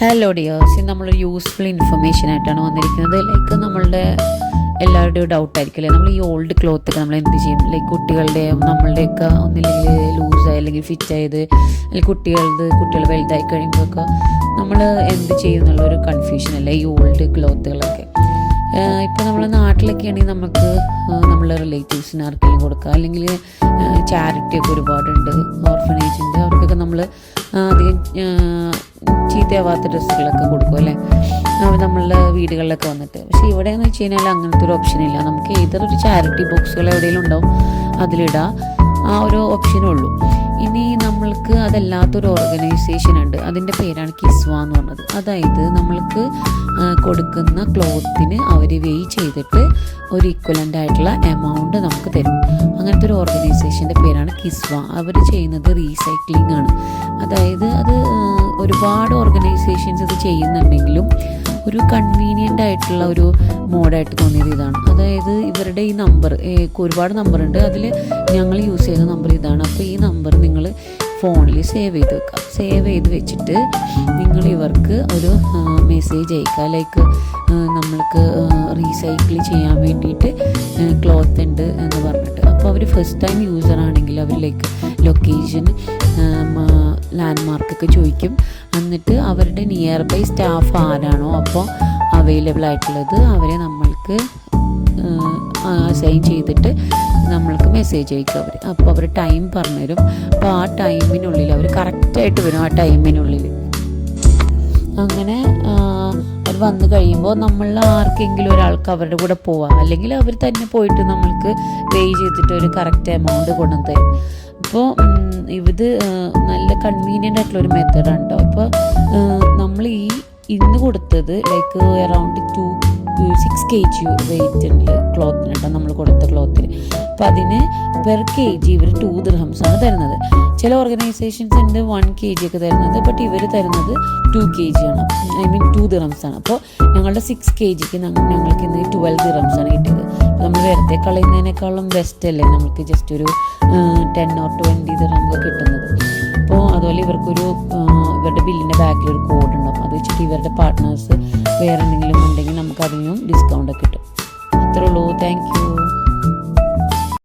Hello dears നമ്മൾ useful information ആയിട്ടാണ് വന്നിരിക്കുന്നത്. ലൈക്ക് നമ്മളുടെ എല്ലാവരുടെയും ഡൗട്ട് ആയിരിക്കില്ലേ നമ്മൾ ഈ ഓൾഡ് ക്ലോത്ത് ഒക്കെ നമ്മൾ എന്ത് ചെയ്യും? ലൈക്ക് കുട്ടികളുടെയും നമ്മളുടെയൊക്കെ ഒന്നില്ലെങ്കിൽ ലൂസായി അല്ലെങ്കിൽ ഫിറ്റ് ആയത് അല്ലെങ്കിൽ കുട്ടികളുടെ കുട്ടികൾ വലുതായി കഴിയുമ്പോഴൊക്കെ നമ്മൾ എന്ത് ചെയ്യും എന്നുള്ളൊരു കൺഫ്യൂഷൻ അല്ലേ? ഈ ഓൾഡ് ക്ലോത്തുകളൊക്കെ ഇപ്പോൾ നമ്മൾ നാട്ടിലൊക്കെ ആണെങ്കിൽ നമുക്ക് നമ്മളെ റിലേറ്റീവ്സിന് ആർക്കെങ്കിലും കൊടുക്കുക അല്ലെങ്കിൽ ചാരിറ്റി ഒക്കെ ഒരുപാടുണ്ട് ഓർഫനേജിന്റെ അവർക്കൊക്കെ നമ്മൾ അധികം ചീത്തയാവാത്ത ഡ്രസ്സുകളൊക്കെ കൊടുക്കും അല്ലേ? നമ്മളുടെ വീടുകളിലൊക്കെ വന്നിട്ട്. പക്ഷേ ഇവിടെ എന്ന് വെച്ച് കഴിഞ്ഞാൽ അങ്ങനത്തെ ഒരു ഓപ്ഷൻ ഇല്ല. നമുക്ക് ഏതൊരു ചാരിറ്റി ബോക്സുകൾ എവിടെയെങ്കിലും ഉണ്ടാവും അതിലിടാം. ആ ഒരു ഓപ്ഷനേ ഉള്ളൂ. ഇനി നമ്മൾക്ക് അതല്ലാത്തൊരു ഓർഗനൈസേഷൻ ഉണ്ട്. അതിന്റെ പേരാണ് കിസ്വ എന്ന് പറഞ്ഞത്. അതായത് നമ്മൾക്ക് കൊടുക്കുന്ന ക്ലോത്തിന് അവർ വെയ് ചെയ്തിട്ട് ഒരു ഈക്വലന്റ് ആയിട്ടുള്ള എമൗണ്ട് നമുക്ക് തരും. അങ്ങനത്തെ ഒരു ഓർഗനൈസേഷന്റെ പേരാണ് കിസ്വ അവർ ചെയ്യുന്നത് റീസൈക്ലിംഗ് ആണ്. അതായത് അത് ഒരുപാട് ഓർഗനൈസേഷൻസ് ഇത് ചെയ്യുന്നുണ്ടെങ്കിലും ഒരു കൺവീനിയന്റ് ആയിട്ടുള്ള ഒരു മോഡായിട്ട് തോന്നിയത് ഇതാണ്. അതായത് ഇവരുടെ ഈ നമ്പർ ഒരുപാട് നമ്പർ ഉണ്ട്. അതിൽ ഞങ്ങൾ യൂസ് ചെയ്യുന്ന നമ്പർ ഇതാണ്. അപ്പോൾ ഈ നമ്പർ നിങ്ങൾ ഫോണിൽ സേവ് ചെയ്ത് വെക്കുക. സേവ് ചെയ്ത് വെച്ചിട്ട് നിങ്ങൾ ഇവർക്ക് ഒരു മെസ്സേജ് അയക്കുക. ലൈക്ക് നമ്മൾക്ക് റീസൈക്കിൾ ചെയ്യാൻ വേണ്ടിയിട്ട് ക്ലോത്ത് ഉണ്ട് എന്ന് പറഞ്ഞിട്ട്. അപ്പോൾ അവർ ഫസ്റ്റ് ടൈം യൂസർ ആണെങ്കിൽ അവർ ലൈക്ക് ലൊക്കേഷൻ ലാൻഡ് മാർക്കൊക്കെ ചോദിക്കും. എന്നിട്ട് അവരുടെ നിയർ ബൈ സ്റ്റാഫ് ആരാണോ അപ്പോൾ അവൈലബിൾ ആയിട്ടുള്ളത് അവരെ നമ്മൾക്ക് അസൈൻ ചെയ്തിട്ട് നമ്മൾക്ക് മെസ്സേജ് അയക്കും അവർ അപ്പോൾ അവർ ടൈം പറഞ്ഞുതരും. അപ്പോൾ ആ ടൈമിനുള്ളിൽ അവർ കറക്റ്റായിട്ട് വരും ആ ടൈമിനുള്ളിൽ അങ്ങനെ അവർ വന്നു കഴിയുമ്പോൾ നമ്മൾ ആർക്കെങ്കിലും ഒരാൾക്ക് അവരുടെ കൂടെ പോവാം. അല്ലെങ്കിൽ അവർ തന്നെ പോയിട്ട് നമ്മൾക്ക് പേ ചെയ്തിട്ട് ഒരു കറക്റ്റ് എമൗണ്ട് കൊണ്ടു തരും. അപ്പോൾ ഇത് നല്ല കൺവീനിയന്റ് ആയിട്ടുള്ള ഒരു മെത്തേഡാണ് കേട്ടോ അപ്പോൾ നമ്മൾ ഈ ഇന്ന് കൊടുത്തത് like around two six K G weight ഉണ്ട് ക്ലോത്തിന് കേട്ടോ നമ്മൾ കൊടുത്ത ക്ലോത്തിൽ അപ്പോൾ അതിന് പെർ കെ ജി ഇവർ ടു ആണ് തരുന്നത്. ചില ഓർഗനൈസേഷൻസ് ഉണ്ട് വൺ കെ ജി ഒക്കെ തരുന്നത് ബട്ട് ഇവർ തരുന്നത് ടു കെ ജി ആണ് ഐ മീൻ ടു ആണ്. അപ്പോൾ ഞങ്ങളുടെ സിക്സ് കെ ജിക്ക് ഞങ്ങൾക്ക് ഇന്ന് ട്വൽവ് ആണ് കിട്ടിയത്. നമ്മൾ വെറുതെ കളയുന്നതിനേക്കാളും ബെസ്റ്റ് അല്ലേ നമുക്ക് ജസ്റ്റ് ഒരു ടെൻ ഓർ ട്വന്റി ദിറംസ് കിട്ടുന്നത്. അപ്പോൾ അതുപോലെ ഇവർക്കൊരു ഇവരുടെ ബില്ലിന്റെ ബാക്കിൽ ഒരു കോഡ് ഉണ്ടാവും. അത് വെച്ചിട്ട് ഇവരുടെ പാർട്ട്നേഴ്സ് വേറെ എന്തെങ്കിലും ഉണ്ടെങ്കിൽ നമുക്ക് അതിനും ഡിസ്കൗണ്ട് കിട്ടും. അത്രേ ഉള്ളൂ. Thank you